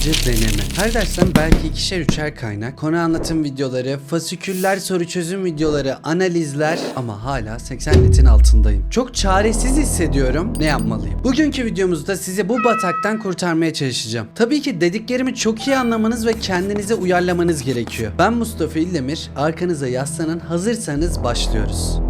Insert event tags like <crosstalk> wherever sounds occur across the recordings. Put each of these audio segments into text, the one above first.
Sadece deneme. Her dersten belki ikişer üçer kaynak, konu anlatım videoları, fasiküller soru çözüm videoları, analizler ama hala 80 netin altındayım. Çok çaresiz hissediyorum. Ne yapmalıyım? Bugünkü videomuzda sizi bu bataktan kurtarmaya çalışacağım. Tabii ki dediklerimi çok iyi anlamanız ve kendinize uyarlamanız gerekiyor. Ben Mustafa İldemir. Arkanıza yaslanın. Hazırsanız başlıyoruz.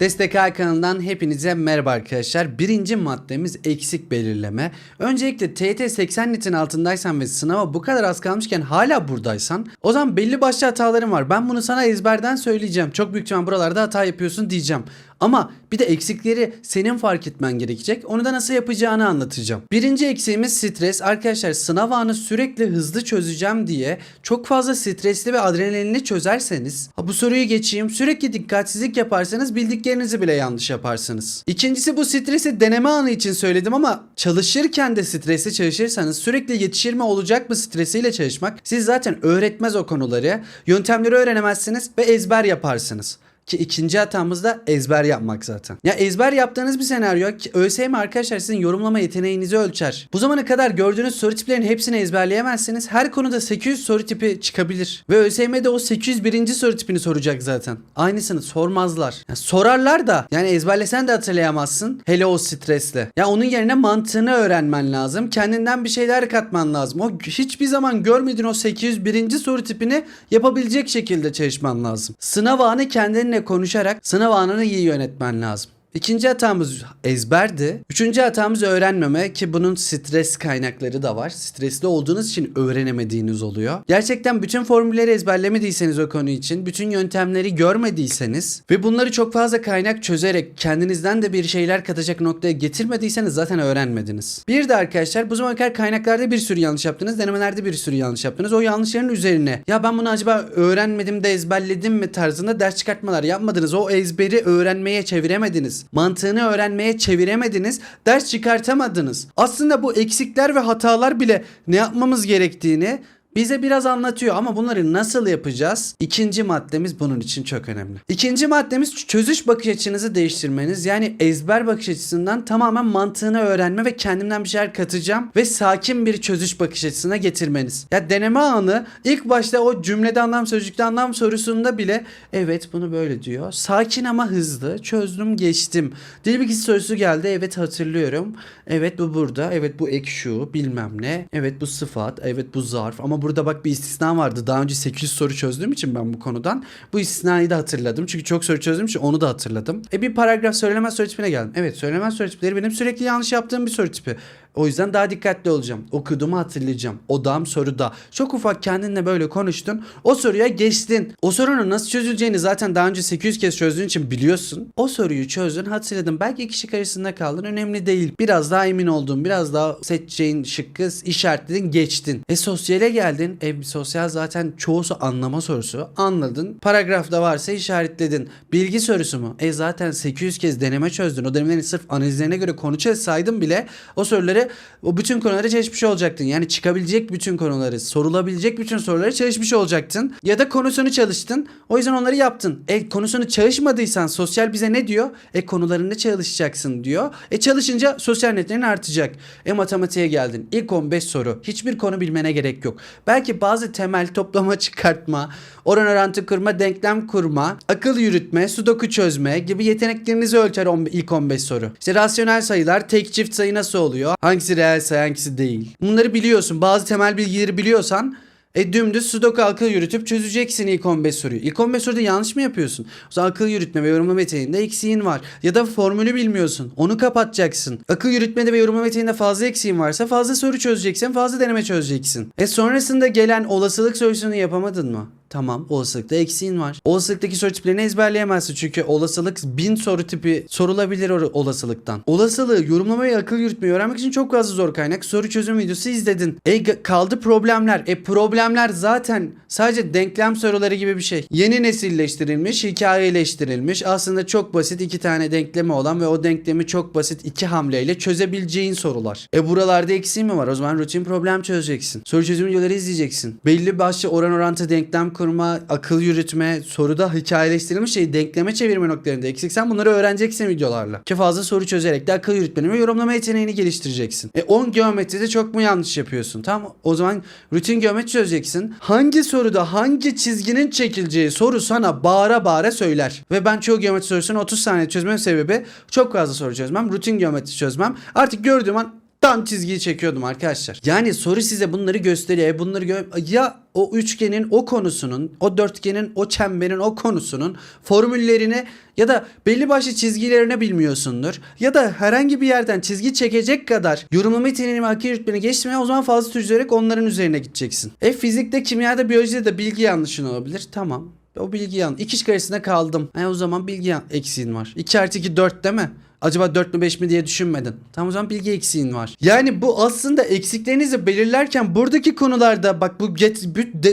Destek Ay kanalından hepinize merhaba arkadaşlar. Birinci maddemiz eksik belirleme. Öncelikle TYT 80 netin altındaysan ve sınava bu kadar az kalmışken hala buradaysan o zaman belli başlı hataların var. Ben bunu sana ezberden söyleyeceğim. Çok büyük ihtimal buralarda hata yapıyorsun diyeceğim. Ama bir de eksikleri senin fark etmen gerekecek. Onu da nasıl yapacağını anlatacağım. Birinci eksiğimiz stres. Arkadaşlar sınav anı sürekli hızlı çözeceğim diye çok fazla stresli ve adrenalinli çözerseniz ha bu soruyu geçeyim sürekli dikkatsizlik yaparsanız bildiklerinizi bile yanlış yaparsınız. İkincisi bu stresi deneme anı için söyledim ama çalışırken de stresli çalışırsanız sürekli yetişir mi olacak mı stresiyle çalışmak siz zaten öğretmez o konuları. Yöntemleri öğrenemezsiniz ve ezber yaparsınız. Ki ikinci hatamız da ezber yapmak zaten. Ya ezber yaptığınız bir senaryo ki ÖSYM arkadaşlar sizin yorumlama yeteneğinizi ölçer. Bu zamana kadar gördüğünüz soru tiplerinin hepsini ezberleyemezsiniz. Her konuda 800 soru tipi çıkabilir. Ve ÖSYM de o 801. soru tipini soracak zaten. Aynısını sormazlar. Ya sorarlar da yani ezberlesen de hatırlayamazsın. Hele o stresle. Ya onun yerine mantığını öğrenmen lazım. Kendinden bir şeyler katman lazım. O hiçbir zaman görmediğin o 801. soru tipini yapabilecek şekilde çalışman lazım. Sınav anı kendinle konuşarak sınav anını iyi yönetmen lazım. İkinci hatamız ezberdi. Üçüncü hatamız öğrenmeme ki bunun stres kaynakları da var. Stresli olduğunuz için öğrenemediğiniz oluyor. Gerçekten bütün formülleri ezberlemediyseniz o konu için, bütün yöntemleri görmediyseniz ve bunları çok fazla kaynak çözerek kendinizden de bir şeyler katacak noktaya getirmediyseniz zaten öğrenmediniz. Bir de arkadaşlar bu zamana kadar kaynaklarda bir sürü yanlış yaptınız, denemelerde bir sürü yanlış yaptınız. O yanlışların üzerine ya ben bunu acaba öğrenmedim de ezberledim mi tarzında ders çıkartmalar yapmadınız. O ezberi öğrenmeye çeviremediniz mantığını öğrenmeye çeviremediniz, ders çıkartamadınız. Aslında bu eksikler ve hatalar bile ne yapmamız gerektiğini bize biraz anlatıyor ama bunları nasıl yapacağız? İkinci maddemiz bunun için çok önemli. İkinci maddemiz çözüş bakış açınızı değiştirmeniz. Yani ezber bakış açısından tamamen mantığını öğrenme ve kendimden bir şeyler katacağım ve sakin bir çözüş bakış açısına getirmeniz. Ya deneme anı ilk başta o cümlede anlam sözcükte anlam sorusunda bile evet bunu böyle diyor. Sakin ama hızlı çözdüm geçtim. Dil bilgisi sorusu geldi evet hatırlıyorum. Evet bu burada. Evet bu ek şu bilmem ne. Evet bu sıfat. Evet bu zarf ama burada bak bir istisna vardı. Daha önce 800 soru çözdüğüm için ben bu konudan bu istisnayı da hatırladım. Çünkü çok soru çözdüğüm için onu da hatırladım. E bir paragraf söylemez soru tipine geldim. Evet söylemez soru tipleri benim sürekli yanlış yaptığım bir soru tipi. O yüzden daha dikkatli olacağım. Okuduğumu hatırlayacağım. Odam soruda. Çok ufak kendinle böyle konuştun. O soruya geçtin. O sorunun nasıl çözüleceğini zaten daha önce 800 kez çözdüğün için biliyorsun. O soruyu çözdün hatırladın. Belki iki şık arasında kaldın. Önemli değil. Biraz daha emin oldun. Biraz daha seçeceğin şıkkı işaretledin geçtin. E sosyale geldin. E sosyal zaten çoğusu anlama sorusu. Anladın. Paragrafta varsa işaretledin. Bilgi sorusu mu? E zaten 800 kez deneme çözdün. O denemelerin sırf analizlerine göre konu çözsaydın bile o soruları o bütün konuları çalışmış olacaktın. Yani çıkabilecek bütün konuları, sorulabilecek bütün soruları çalışmış olacaktın. Ya da konusunu çalıştın. O yüzden onları yaptın. E konusunu çalışmadıysan sosyal bize ne diyor? E konularında çalışacaksın diyor. E çalışınca sosyal netlerin artacak. E matematiğe geldin. İlk 15 soru. Hiçbir konu bilmene gerek yok. Belki bazı temel toplama <laughs> çıkartma, oran orantı kurma, denklem kurma, akıl yürütme, sudoku çözme gibi yeteneklerinizi ölçer ilk 15 soru. İşte rasyonel sayılar, tek çift sayı nasıl oluyor? Hangisi reel sayı, hangisi değil? Bunları biliyorsun. Bazı temel bilgileri biliyorsan e dümdüz sudoku akıl yürütüp çözeceksin ilk 15 soruyu. İlk 15 soruda yanlış mı yapıyorsun? O zaman akıl yürütme ve yorumlama yeteneğinde eksiğin var. Ya da formülü bilmiyorsun. Onu kapatacaksın. Akıl yürütmede ve yorumlama yeteneğinde fazla eksiğin varsa fazla soru çözeceksin, fazla deneme çözeceksin. E sonrasında gelen olasılık sorusunu yapamadın mı? Tamam olasılıkta eksiğin var. Olasılıktaki soru tiplerini ezberleyemezsin çünkü olasılık bin soru tipi sorulabilir olasılıktan. Olasılığı yorumlamayı akıl yürütmeyi öğrenmek için çok fazla zor kaynak. Soru çözüm videosu izledin. E kaldı problemler. E problemler zaten sadece denklem soruları gibi bir şey. Yeni nesilleştirilmiş, hikayeleştirilmiş. Aslında çok basit iki tane denklemi olan ve o denklemi çok basit iki hamleyle çözebileceğin sorular. E buralarda eksiğin mi var? O zaman rutin problem çözeceksin. Soru çözüm videoları izleyeceksin. Belli başlı oran orantı denklem kurma, akıl yürütme, soruda hikayeleştirilmiş şeyi denkleme çevirme noktalarında eksiksen bunları öğreneceksin videolarla. Ki fazla soru çözerek de akıl yürütmeni ve yorumlama yeteneğini geliştireceksin. E 10 geometride çok mu yanlış yapıyorsun? Tamam o zaman rutin geometri çözeceksin. Hangi soruda hangi çizginin çekileceği soru sana bağıra bağıra söyler. Ve ben çoğu geometri sorusunu 30 saniye çözmem sebebi çok fazla soru çözmem. Rutin geometri çözmem. Artık gördüğüm an tam çizgiyi çekiyordum arkadaşlar. Yani soru size bunları gösteriyor. E Bunları gö ya o üçgenin o konusunun, o dörtgenin o çemberin o konusunun formüllerini ya da belli başlı çizgilerini bilmiyorsundur. Ya da herhangi bir yerden çizgi çekecek kadar yorumlama yeteneğini ve akıl yürütmeni geçmeye o zaman fazla çözerek onların üzerine gideceksin. E fizikte, kimyada, biyolojide de bilgi yanlışın olabilir. Tamam. O bilgi yan. İkiş karesinde kaldım. E o zaman bilgi yan- eksiğin var. 2 artı 2 4 değil mi? Acaba 4 mü 5 mi diye düşünmedin. Tamam o zaman bilgi eksiğin var. Yani bu aslında eksiklerinizi belirlerken buradaki konularda bak bu get,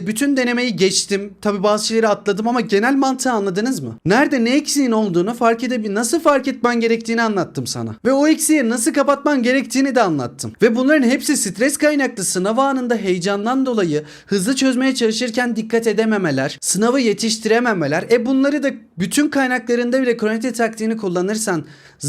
bütün denemeyi geçtim. Tabi bazı şeyleri atladım ama genel mantığı anladınız mı? Nerede ne eksiğin olduğunu fark edebil nasıl fark etmen gerektiğini anlattım sana. Ve o eksiği nasıl kapatman gerektiğini de anlattım. Ve bunların hepsi stres kaynaklı sınav anında heyecandan dolayı hızlı çözmeye çalışırken dikkat edememeler, sınavı yetiştirememeler. E bunları da bütün kaynaklarında bile kronometre taktiğini kullanırsan,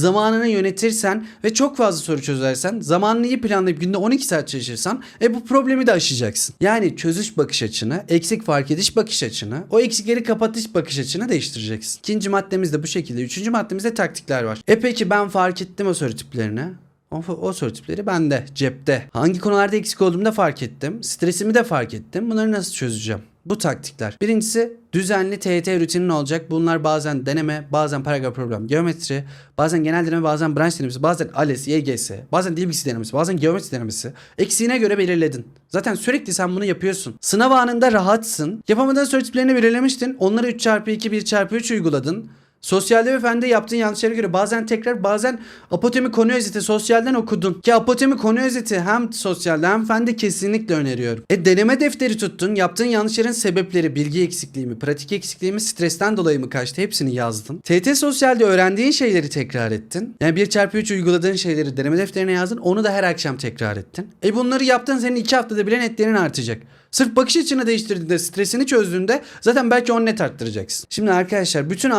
zamanını yönetirsen ve çok fazla soru çözersen, zamanını iyi planlayıp günde 12 saat çalışırsan e bu problemi de aşacaksın. Yani çözüş bakış açını, eksik fark ediş bakış açını, o eksikleri kapatış bakış açını değiştireceksin. İkinci maddemiz de bu şekilde. Üçüncü maddemizde taktikler var. E peki ben fark ettim o soru tiplerini. O, o soru tipleri bende, cepte. Hangi konularda eksik olduğumu da fark ettim. Stresimi de fark ettim. Bunları nasıl çözeceğim? Bu taktikler. Birincisi düzenli TYT rutinin olacak. Bunlar bazen deneme, bazen paragraf problem, geometri, bazen genel deneme, bazen branş denemesi, bazen ALES, YGS, bazen dil bilgisi denemesi, bazen geometri denemesi. Eksiğine göre belirledin. Zaten sürekli sen bunu yapıyorsun. Sınav anında rahatsın. Yapamadığın soru tiplerini belirlemiştin. Onları 3 çarpı 2, 1 çarpı 3 uyguladın. Sosyalde ve fende yaptığın yanlışlara göre bazen tekrar bazen apotemi konu özeti sosyalden okudun. Ki apotemi konu özeti hem sosyalde hem fende kesinlikle öneriyorum. E deneme defteri tuttun. Yaptığın yanlışların sebepleri bilgi eksikliği mi, pratik eksikliği mi, stresten dolayı mı kaçtı hepsini yazdın. TT sosyalde öğrendiğin şeyleri tekrar ettin. Yani 1 çarpı 3 uyguladığın şeyleri deneme defterine yazdın. Onu da her akşam tekrar ettin. E bunları yaptın senin 2 haftada bile netlerin artacak. Sırf bakış açını değiştirdiğinde, stresini çözdüğünde zaten belki 10 net arttıracaksın. Şimdi arkadaşlar bütün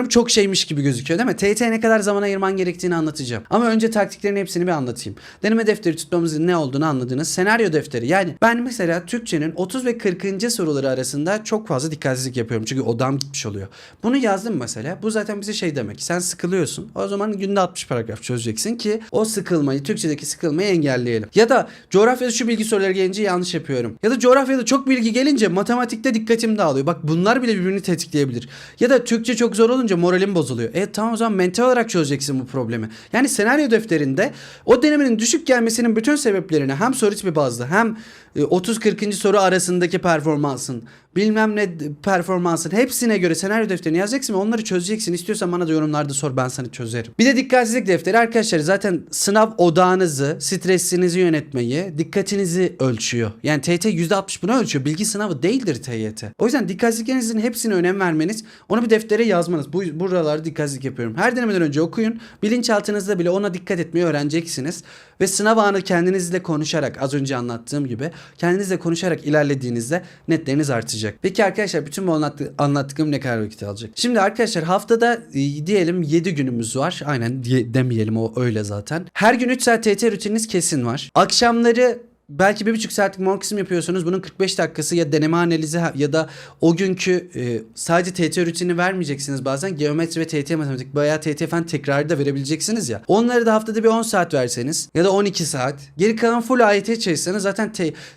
anlattıklarım çok şeymiş gibi gözüküyor değil mi? TYT'ye ne kadar zaman ayırman gerektiğini anlatacağım. Ama önce taktiklerin hepsini bir anlatayım. Deneme defteri tutmamızın ne olduğunu anladınız. Senaryo defteri yani ben mesela Türkçenin 30 ve 40. soruları arasında çok fazla dikkatsizlik yapıyorum. Çünkü odam gitmiş oluyor. Bunu yazdım mesela. Bu zaten bize şey demek. Sen sıkılıyorsun. O zaman günde 60 paragraf çözeceksin ki o sıkılmayı, Türkçedeki sıkılmayı engelleyelim. Ya da coğrafyada şu bilgi soruları gelince yanlış yapıyorum. Ya da coğrafyada çok bilgi gelince matematikte dikkatim dağılıyor. Bak bunlar bile birbirini tetikleyebilir. Ya da Türkçe çok zor olunca moralim bozuluyor. E tamam o zaman mental olarak çözeceksin bu problemi. Yani senaryo defterinde o denemenin düşük gelmesinin bütün sebeplerini hem soru tipi bazlı hem e, 30-40. soru arasındaki performansın bilmem ne performansın hepsine göre senaryo defterini yazacaksın ve onları çözeceksin. İstiyorsan bana da yorumlarda sor ben sana çözerim. Bir de dikkatsizlik defteri arkadaşlar zaten sınav odağınızı, stresinizi yönetmeyi, dikkatinizi ölçüyor. Yani TYT %60 bunu ölçüyor. Bilgi sınavı değildir TYT. O yüzden dikkatsizliklerinizin hepsine önem vermeniz, onu bir deftere yazmanız. Bu buralarda dikkatsizlik yapıyorum. Her denemeden önce okuyun. Bilinçaltınızda bile ona dikkat etmeyi öğreneceksiniz. Ve sınav anı kendinizle konuşarak az önce anlattığım gibi kendinizle konuşarak ilerlediğinizde netleriniz artacak. Peki arkadaşlar bütün bu anlattı, anlattıklarım ne kadar vakit alacak? Şimdi arkadaşlar haftada e, diyelim 7 günümüz var. Aynen diye, demeyelim o öyle zaten. Her gün 3 saat TT rutininiz kesin var. Akşamları belki bir buçuk saatlik mor kısım yapıyorsunuz. Bunun 45 dakikası ya deneme analizi ya da o günkü e, sadece TT rutini vermeyeceksiniz bazen. Geometri ve TT matematik veya TT fen tekrarı da verebileceksiniz ya. Onları da haftada bir 10 saat verseniz ya da 12 saat. Geri kalan full AYT çalışsanız zaten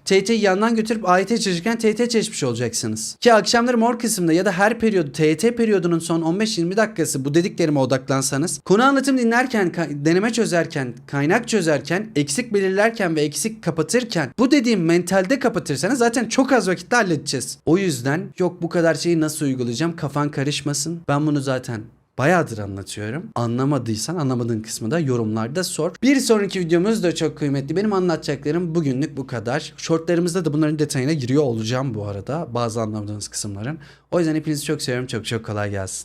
TT'yi yandan götürüp AYT çalışırken TT çalışmış olacaksınız. Ki akşamları mor kısımda ya da her periyodu TYT periyodunun son 15-20 dakikası bu dediklerime odaklansanız konu anlatım dinlerken, deneme çözerken, kaynak çözerken, eksik belirlerken ve eksik kapatırken bu dediğim mentalde kapatırsanız zaten çok az vakitte halledeceğiz. O yüzden yok bu kadar şeyi nasıl uygulayacağım kafan karışmasın. Ben bunu zaten Bayağıdır anlatıyorum. Anlamadıysan anlamadığın kısmı da yorumlarda sor. Bir sonraki videomuz da çok kıymetli. Benim anlatacaklarım bugünlük bu kadar. Shortlarımızda da bunların detayına giriyor olacağım bu arada. Bazı anlamadığınız kısımların. O yüzden hepinizi çok seviyorum. Çok çok kolay gelsin.